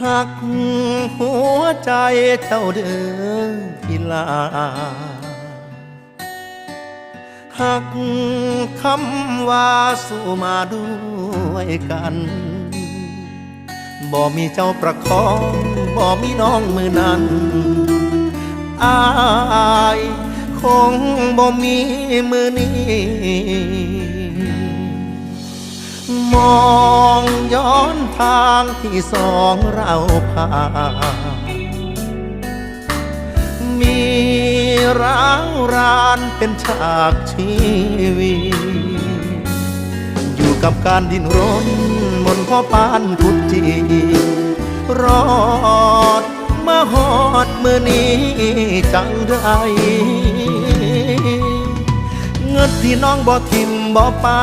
หักหัวใจเจ้าเดินทีลาหักคำว่าสู้มาด้วยกัน บ่มีเจ้าประคองบ่มีน้องมือนั้นอายคงบ่มีมือนี้มอง ย้อนทางที่สองเราผ่านมีร้าวรานเป็นฉากชีวิตอยู่กับการดิ้นรนบนพ่อปานกุดจีรอดมาหอดมือนี้จังไรเงินที่น้องบ่ทิมบ่ปา